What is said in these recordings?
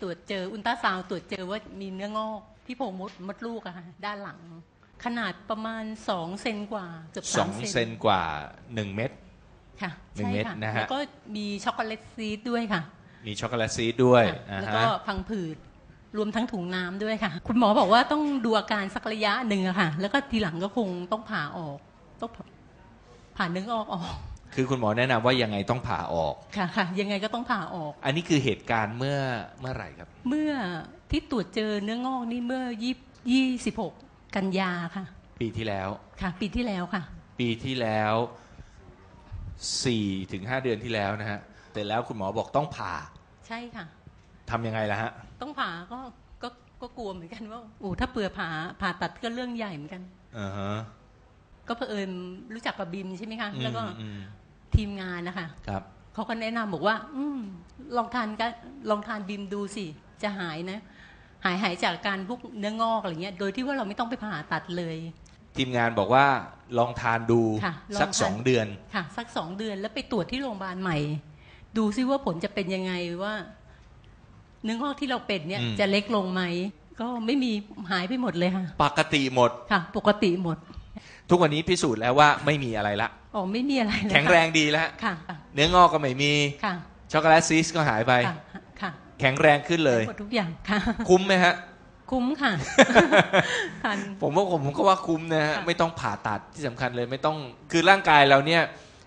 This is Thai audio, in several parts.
ตรวจเจออุลตราซาวด์ตรวจเจอว่ามีเนื้องอกที่โพรงมดมดลูกอะค่ะด้านหลัง ขนาดประมาณสองเซนกว่าเกือบสสาอมงเซนเซนกว่าหนึ่งเม็ด ค่ะหนึ่งใช่เม็ดค่ะนะฮะ แล้วก็มีช็อกโกแลตซีดด้วยค่ะ มีช็อกโกแลตซีดด้วยค่ะอ่าแล้วฮะก็พังผืดรวมทั้งถุงน้ำด้วยค่ะ คุณหมอบอกว่าต้องดูอาการสักระยะหนึ่งอะค่ะ แล้วก็ทีหลังก็คงต้องผ่าออก ต้องผ่าเนื้องอกออก คือคุณหมอแนะนำว่ายังไงต้องผ่าออก ค่ะค่ะยังไงก็ต้องผ่าออก อันนี้คือเหตุการณ์เมื่อเมื่อไหร่ครับ เมื่อที่ตรวจเจอเนื้องอกนี่เมื่อยี่ยี่สิบหกกันยาค่ะ ปีที่แล้ว ค่ะ ปีที่แล้วค่ะ ปีที่แล้วสี่ถึงห้าเดือนที่แล้วนะฮะแต่แล้วคุณหมอบอกต้องผ่าใช่ค่ะ ทำยังไงล่ะฮะ ต้องผ่าก็ก็ก็กลัวเหมือนกันว่าโอ้ถ้าเปื่อผ่าผ่าตัดก็เรื่องใหญ่เหมือนกัน อ่าฮะ ก็เผอิญรู้จักกับบิมใช่ไหมคะอืมแล้วก็อืมทีมงานนะคะครับเขาก็แนะนำบอกว่า อืมลองทานกันลองทานบิมดูสิ จะหายนะ หายหายจากการพวกเนื้องอกอะไรเงี้ย โดยที่ว่าเราไม่ต้องไปผ่าตัดเลย ทีมงานบอกว่าลองทานดูค่ะลองสักทานสองเดือนค่ะ สักสองเดือนแล้วไปตรวจที่โรงพยาบาลใหม่ ดูซิว่าผลจะเป็นยังไงว่า เนื้องอกที่เราเป็นเนี่ยอืมจะเล็กลงไหมก็ไม่มีหายไปหมดเลยค่ะ ปกติหมดค่ะ ปกติหมด ทุกวันนี้พิสูจน์แล้วว่าไม่มีอะไรละอ๋อไม่มีอะไรเลยแข็งแรงดีแล้วค่ะค่ะ เนื้องอกก็ไม่มีค่ะช็อกโกแลตซีสก็หายไปค่ะค่ะ แข็งแรงขึ้นเลยหมดทุกอย่างค่ะ คุ้มไหมฮะ คุ้มค่ะทานผมว่าผมก็ว่าคุ้มนะฮะค่ะไม่ต้องผ่าตัดที่สำคัญเลยไม่ต้องคือร่างกายเราเนี่ย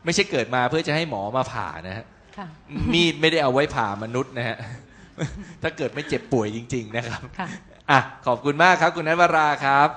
ไม่ใช่เกิดมาเพื่อจะให้หมอมาผ่านะฮะค่ะมีดไม่ได้เอาไว้ผ่ามนุษย์นะฮะถ้าเกิดไม่เจ็บป่วยจริง ๆ นะครับค่ะอะขอบคุณมากครับ คุณนัทวราครับ